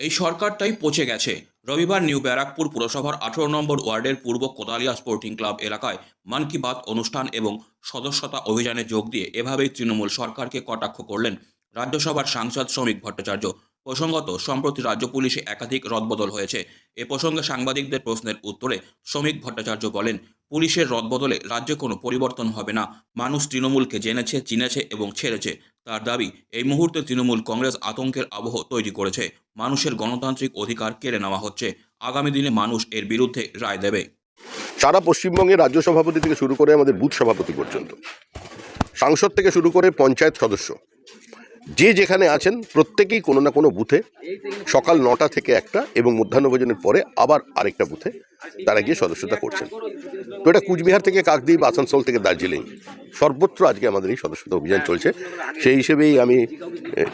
এই সরকারটাই পচে গেছে। রবিবার নিউ ব্যারাকপুর পুরসভার আঠারো নম্বর ওয়ার্ডের পূর্ব কোদালিয়া স্পোর্টিং ক্লাব এলাকায় মন কি বাত অনুষ্ঠান এবং সদস্যতা অভিযানে যোগ দিয়ে এভাবেই তৃণমূল সরকারকে কটাক্ষ করলেন রাজ্যসভার সাংসদ শ্রমিক ভট্টাচার্য। প্রসঙ্গত, সম্প্রতি রাজ্য পুলিশে একাধিক রদবদল হয়েছে। এ প্রসঙ্গে সাংবাদিকদের প্রশ্নের উত্তরে শ্রমিক ভট্টাচার্য বলেন, পুলিশের রদবদলে রাজ্যে কোনো পরিবর্তন হবে না। মানুষ তৃণমূলকে জেনেছে, চিনেছে এবং ছেড়েছে। তার দাবি, এই মুহূর্তে তৃণমূল কংগ্রেস আতঙ্কের আবহ তৈরি করেছে। মানুষের গণতান্ত্রিক অধিকার কেড়ে নেওয়া হচ্ছে। আগামী দিনে মানুষ এর বিরুদ্ধে রায় দেবে। সারা পশ্চিমবঙ্গের রাজ্য সভাপতি থেকে শুরু করে আমাদের বুথ সভাপতি পর্যন্ত, সাংসদ থেকে শুরু করে পঞ্চায়েত সদস্য, যে যেখানে আছেন প্রত্যেকেই কোনো না কোনো বুথে সকাল নটা থেকে একটা এবং মধ্যাহ্নভোজনের পরে আবার আরেকটা বুথে তারা গিয়ে সদস্যতা করছেন। তো এটা কুচবিহার থেকে কাকদ্বীপ আসানসোল থেকে দার্জিলিং। সর্বত্র আজকে আমাদের এই সদস্যতা অভিযান চলছে। সেই হিসেবেই আমি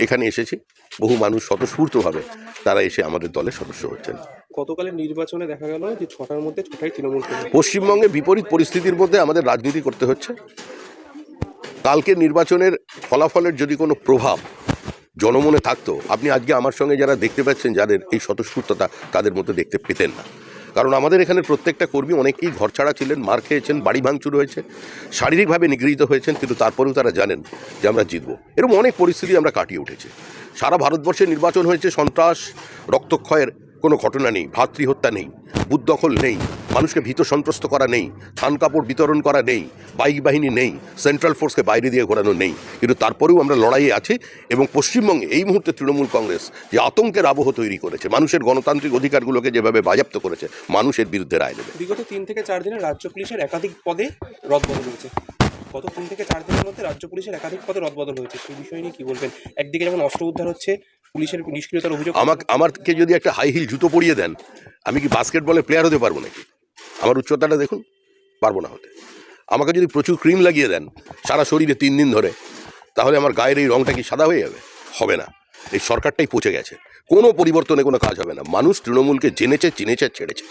এখানে এসেছি। বহু মানুষ স্বতঃস্ফূর্তভাবে তারা এসে আমাদের দলের সদস্য হচ্ছেন। গতকালের নির্বাচনে দেখা গেল যে ছটার মধ্যে ছটাই তৃণমূল পশ্চিমবঙ্গে বিপরীত পরিস্থিতির মধ্যে আমাদের রাজনীতি করতে হচ্ছে। কালকে নির্বাচনের ফলাফলের যদি কোনো প্রভাব জনমনে থাকতো আপনি আজকে আমার সঙ্গে যারা দেখতে পাচ্ছেন যাদের এই স্বতঃস্ফূর্ততা তাদের মধ্যে দেখতে পেতেন না। কারণ আমাদের এখানে প্রত্যেকটা কর্মী অনেকেই ঘর ছাড়া ছিলেন, মার খেয়েছেন, বাড়ি ভাঙচুর হয়েছে, শারীরিকভাবে নিগৃহীত হয়েছেন, কিন্তু তারপরেও তারা জানেন যে আমরা জিতবো। এরকম অনেক পরিস্থিতি আমরা কাটিয়ে উঠেছি। সারা ভারতবর্ষে নির্বাচন হয়েছে সন্ত্রাস, রক্তক্ষয়ের কোনো ঘটনা নেই, ভাতৃহত্যা নেই, বুথ দখল নেই। মানুষকে ভীত সন্ত্রস্ত করা নেই থান কাপড় বিতরণ করা নেই বাইক বাহিনী নেই সেন্ট্রাল ফোর্সকে বাইরে দিয়ে ঘোরানো নেই। কিন্তু তারপরেও আমরা লড়াইয়ে আছি এবং পশ্চিমবঙ্গে এই মুহূর্তে তৃণমূল কংগ্রেস যে আতঙ্কের আবহ তৈরি করেছে মানুষের গণতান্ত্রিক অধিকারগুলোকে যেভাবে বাজাপ্ত করেছে মানুষের বিরুদ্ধে রায় দেবে। বিগত তিন থেকে চার দিনে রাজ্য পুলিশের একাধিক পদে রদবদল হয়েছে। গত তিন থেকে চার দিনের মধ্যে রাজ্য পুলিশের একাধিক পদে রদবদল হয়েছে। সেই বিষয় নিয়ে কি বলবেন? একদিকে যেমন অস্ত্র উদ্ধার হচ্ছে পুলিশের নিষ্ক্রিয়তার অভিযোগ আমাকে আমাকে যদি একটা হাই হিল জুতো পরিয়ে দেন আমি কি বাস্কেটবলে প্লেয়ার হতে পারব নাকি? আমার উচ্চতাটা দেখুন, পারব না হতে। আমাকে যদি প্রচুর ক্রিম লাগিয়ে দেন সারা শরীরে তিন দিন ধরে, তাহলে আমার গায়ের এই রঙটা কি সাদা হয়ে যাবে? হবে না। এই সরকারটাই পচে গেছে। কোনো পরিবর্তনে কোনো কাজ হবে না। মানুষ তৃণমূলকে জেনেছে, চিনেছে, ছেড়েছে।